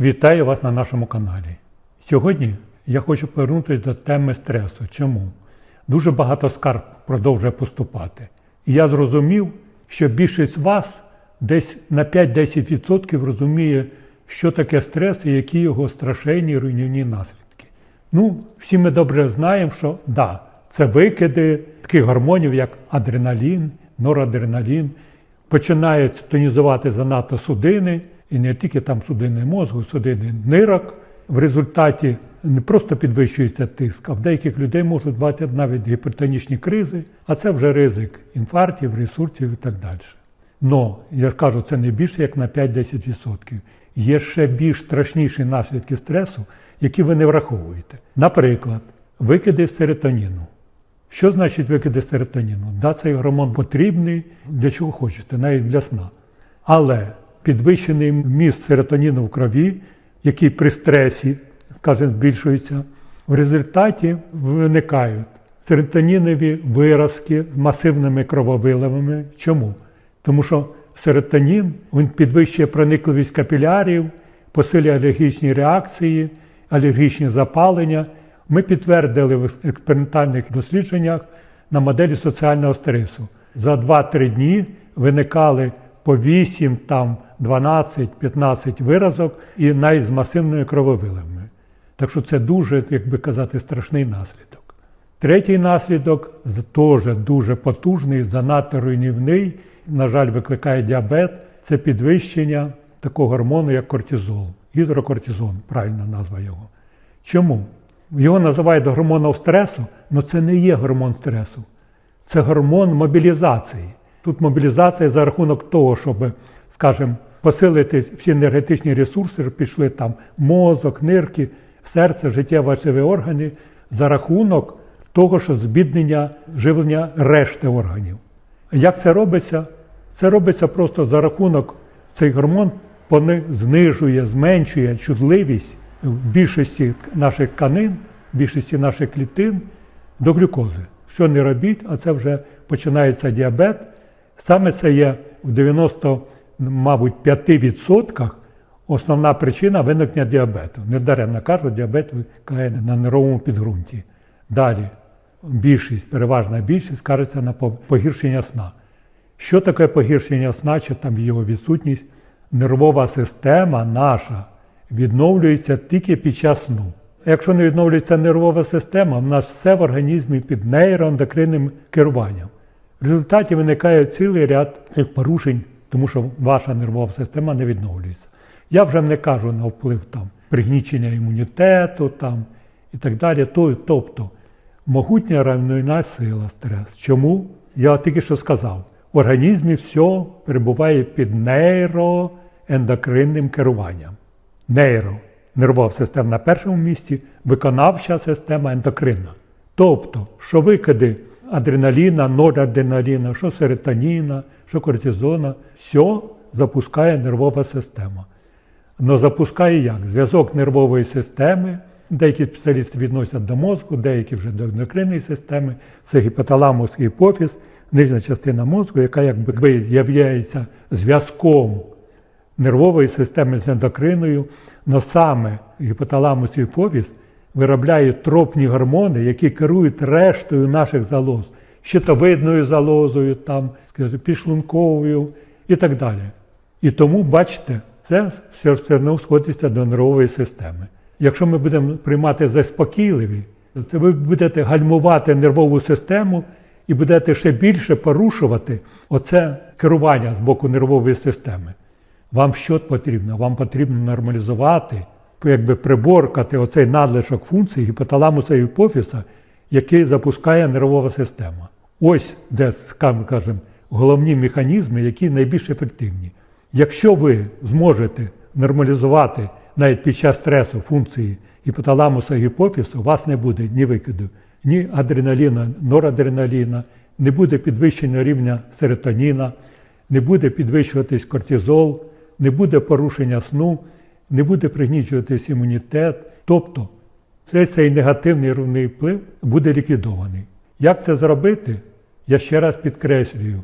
Вітаю вас на нашому каналі. Сьогодні я хочу повернутися до теми стресу. Чому? Дуже багато скарг продовжує поступати. І я зрозумів, що більшість вас десь на 5-10% розуміє, що таке стрес і які його страшенні руйнівні наслідки. Ну, всі ми добре знаємо, що да, це викиди таких гормонів, як адреналін, норадреналін, починають тонізувати занадто судини, і не тільки там судини мозку, судини нирок. В результаті не просто підвищується тиск, а в деяких людей можуть бути навіть гіпертонічні кризи, а це вже ризик інфарктів, ресурсів і так далі. Но я ж кажу, це не більше як на 5-10%. Є ще більш страшніші наслідки стресу, які ви не враховуєте. Наприклад, викиди серотоніну. Що значить викиди серотоніну? Да, цей гормон потрібний для чого хочете, навіть для сна. Але підвищений міст серотоніну в крові, який при стресі, скажімо, збільшується, в результаті виникають серотонінові виразки з масивними крововиливами. Чому? Тому що серотонін він підвищує проникливість капілярів, посилює алергічні реакції, алергічні запалення. Ми підтвердили в експериментальних дослідженнях на моделі соціального стресу. За 2-3 дні виникали по 8, там, 12-15 виразок і навіть з масивними крововилами. Так що це дуже, як би казати, страшний наслідок. Третій наслідок теж дуже потужний, занадто руйнівний, на жаль, викликає діабет, це підвищення такого гормону, як кортизол, гідрокортизон, правильна назва його. Чому? Його називають гормоном стресу, але це не є гормон стресу. Це гормон мобілізації. Тут мобілізація за рахунок того, щоб, скажімо, посилити всі енергетичні ресурси, щоб пішли там мозок, нирки, серце, життєво важливі органи, за рахунок того, що збіднення живлення решти органів. Як це робиться? Це робиться просто за рахунок цей гормон знижує, зменшує чутливість в більшості наших тканин, в більшості наших клітин до глюкози. Що не робіть, а це вже починається діабет. Саме це є в 90, мабуть, 5% основна причина виникнення діабету. Недаремно кажуть, діабет виникає на нервовому підґрунті. Далі більшість, переважна більшість скажеться на погіршення сна. Що таке погіршення сна, чи там його відсутність? Нервова система наша відновлюється тільки під час сну. Якщо не відновлюється нервова система, в нас все в організмі під нейроендокринним керуванням. В результаті виникає цілий ряд цих порушень, тому що ваша нервова система не відновлюється. Я вже не кажу на вплив там пригнічення імунітету там, і так далі. Тобто могутня руйнівна сила стрес. Чому? Я тільки що сказав, в організмі все перебуває під нейроендокринним керуванням. Нейро нервова система на першому місці, виконавча система ендокринна. Тобто, що викиди адреналіна, норадреналіна, що серотоніна, що кортизона, все запускає нервова система. Но запускає як? Зв'язок нервової системи, деякі спеціалісти відносять до мозку, деякі вже до ендокринної системи, це гіпоталамус і гіпофіз, нижня частина мозку, яка якби є зв'язком нервової системи з ендокриною, но саме гіпоталамус і гіпофіз виробляють тропні гормони, які керують рештою наших залоз, щитовидною залозою, там, скажімо, підшлунковою і так далі. І тому, бачите, це все одно сходиться до нервової системи. Якщо ми будемо приймати заспокійливі, то ви будете гальмувати нервову систему і будете ще більше порушувати оце керування з боку нервової системи. Вам що потрібно? Вам потрібно нормалізувати, якби приборкати оцей надлишок функцій гіпоталамуса і гіпофіза, який запускає нервова система. Ось де, скажімо, головні механізми, які найбільш ефективні. Якщо ви зможете нормалізувати навіть під час стресу функції гіпоталамуса і гіпофізу, у вас не буде ні викиду, ні адреналіна, норадреналіна, не буде підвищення рівня серотоніна, не буде підвищуватись кортизол, не буде порушення сну, не буде пригнічуватись імунітет. Тобто цей, цей негативний рівний вплив буде ліквідований. Як це зробити? Я ще раз підкреслюю,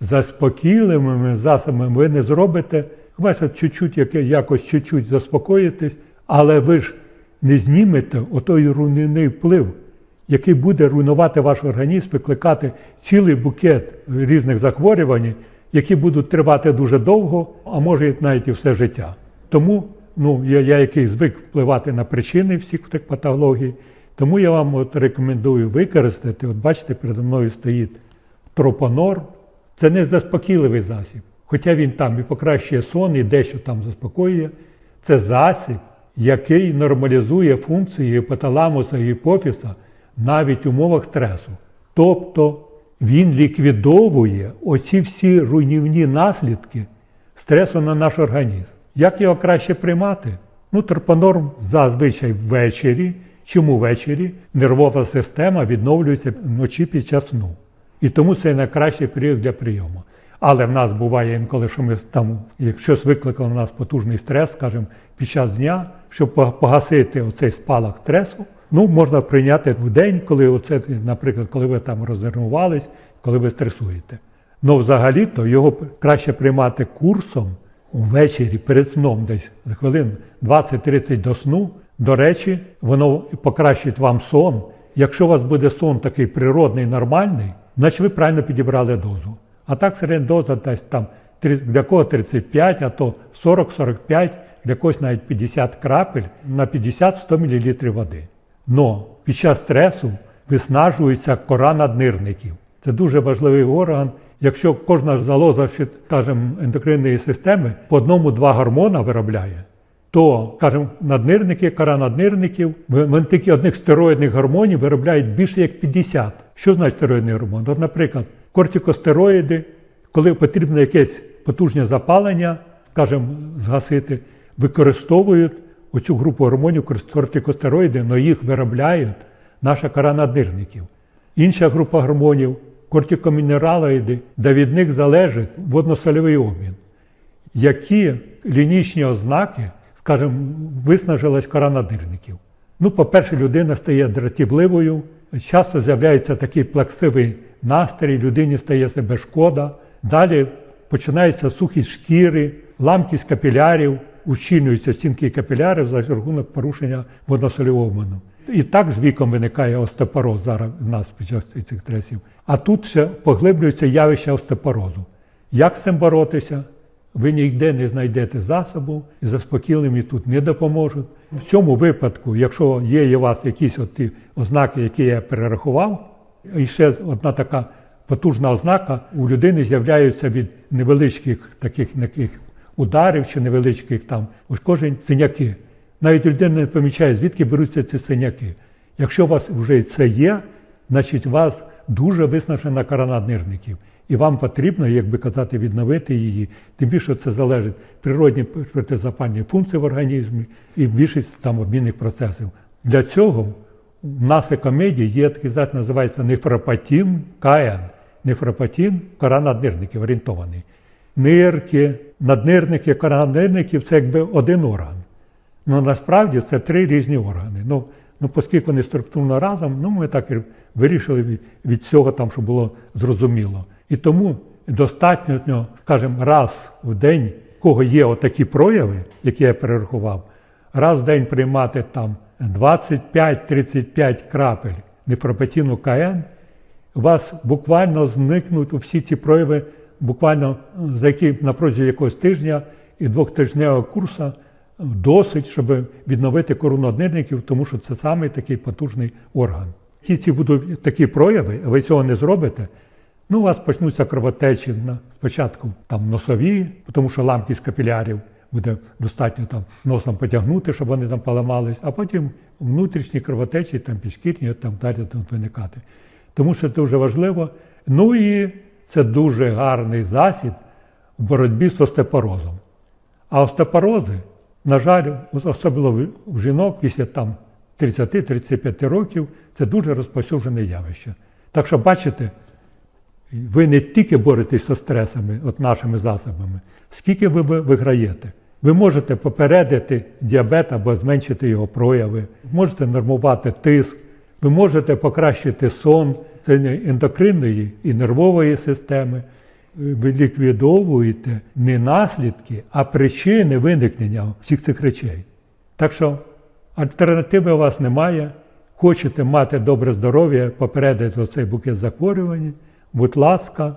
заспокійливими засобами ви не зробите бачите, чуть-чуть, якось чуть-чуть заспокоїтесь, але ви ж не знімете отой руйнівний вплив, який буде руйнувати ваш організм, викликати цілий букет різних захворювань, які будуть тривати дуже довго, а може навіть і все життя. Тому ну, я, я який звик впливати на причини всіх тих патологій, тому я вам от рекомендую використати. От бачите, передо мною стоїть тропонор. Це не заспокійливий засіб. Хоча він там і покращує сон, і дещо там заспокоює. Це засіб, який нормалізує функції гіпоталамуса і гіпофіза навіть в умовах стресу. Тобто він ліквідовує оці всі руйнівні наслідки стресу на наш організм. Як його краще приймати? Ну, тропонорм зазвичай ввечері. Чому ввечері? Нервова система відновлюється вночі під час сну. І тому це найкращий період для прийому. Але в нас буває інколи, що ми там, якщо викликав у нас потужний стрес, скажімо, під час дня, щоб погасити оцей спалах стресу, ну можна прийняти в день, коли оце, наприклад, коли ви там рознервувались, коли ви стресуєте. Ну, взагалі-то його краще приймати курсом ввечері перед сном, десь за хвилин 20-30 до сну. До речі, воно покращить вам сон. Якщо у вас буде сон такий природний, нормальний, значить ви правильно підібрали дозу. А так середня доза десь там для кого 35, а то 40-45, для когось навіть 50 крапель на 50-100 мл води. Но під час стресу виснажується кора наднирників. Це дуже важливий орган. Якщо кожна залоза, скажімо, ендокринної системи по одному-два гормона виробляє, то, скажімо, наднирники, кора наднирників, в- одних стероїдних гормонів виробляють більше як 50. Що значить стероїдний гормон? От, наприклад, кортикостероїди, коли потрібно якесь потужне запалення, скажімо, згасити, використовують оцю групу гормонів кортикостероїди, але їх виробляють наша кора наднирників. Інша група гормонів кортикомінералоїди, де від них залежить водно-сольовий обмін які клінічні ознаки, скажімо, виснажилась кора надирників. Ну, по-перше, людина стає дратівливою, часто з'являється такий плаксивий настрій, людині стає себе шкода. Далі починається сухість шкіри, ламкість капілярів, ущільнюються стінки капілярів за рахунок порушення водно-сольового обміну. І так з віком виникає остеопороз зараз в нас під час цих стресів. А тут ще поглиблюється явище остеопорозу. Як з цим боротися? Ви ніде не знайдете засобу, і заспокійливі тут не допоможуть. В цьому випадку, якщо є у вас якісь от ті ознаки, які я перерахував, і ще одна така потужна ознака, у людини з'являються від невеличких таких таких ударів чи невеличких там ушкоджень синяки. Навіть людина не помічає, звідки беруться ці синяки. Якщо у вас вже це є, значить у вас дуже виснажена кора наднирників. І вам потрібно, як би казати, відновити її. Тим більше це залежить природні протизапальні функції в організмі і більшість там обмінних процесів. Для цього в нас екомедії є такий засіб, називається нефропатін КН. Нефропатін кора наднирників орієнтований. Нирки, наднирники, кора наднирників це якби один орган. Ну насправді це три різні органи. Ну, ну оскільки вони структурно разом, ну ми так і вирішили від, від цього, там, щоб було зрозуміло. І тому достатньо, скажімо, раз в день, в кого є отакі прояви, які я перерахував, раз в день приймати там 25-35 крапель нефропатіну КН, у вас буквально зникнуть всі ці прояви, буквально за які на протязі якогось тижня і двохтижневого курсу досить, щоб відновити корону однирників, тому що це самий такий потужний орган. Ті ці будуть такі прояви, ви цього не зробите. Ну, у вас почнуться кровотечі на спочатку там носові, тому що ламкість капілярів буде достатньо там носом потягнути, щоб вони там поламались, а потім внутрішні кровотечі, там підшкірні, там далі там виникати. Тому що це дуже важливо. Ну і це дуже гарний засіб в боротьбі з остеопорозом. А остеопорози, на жаль, особливо в жінок після там 30-35 років, це дуже розповсюджене явище. Так що, бачите, ви не тільки боретесь зі стресами, от нашими засобами, скільки ви ви- виграєте. Ви можете попередити діабет або зменшити його прояви, можете нормувати тиск, ви можете покращити сон це ендокринної і нервової системи. ви ліквідовуєте не наслідки, а причини виникнення всіх цих речей. Так що альтернативи у вас немає. Хочете мати добре здоров'я, попередити оцей букет захворювань, будь ласка,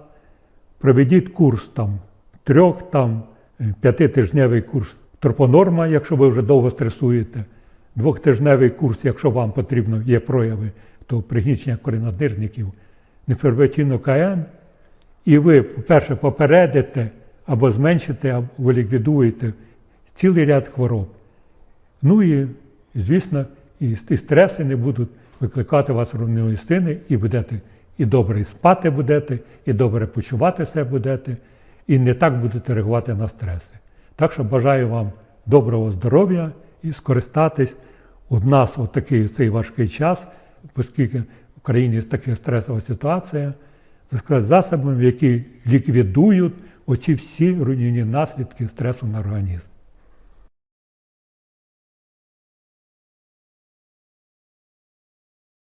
проведіть курс там трьох, там е, п'ятитижневий курс тропонорма, якщо ви вже довго стресуєте, двохтижневий курс, якщо вам потрібно, є прояви то пригнічення коренодирників, нефербетіну КН, і ви, по-перше, попередите або зменшите, або ліквідуєте цілий ряд хвороб. Ну і, звісно, і, стреси не будуть викликати вас рівної стини, і будете і добре спати будете, і добре почувати себе будете, і не так будете реагувати на стреси. Так що бажаю вам доброго здоров'я і скористатись у нас от такий цей важкий час, оскільки в країні така стресова ситуація, засобами, які ліквідують оці всі руйнівні наслідки стресу на організм.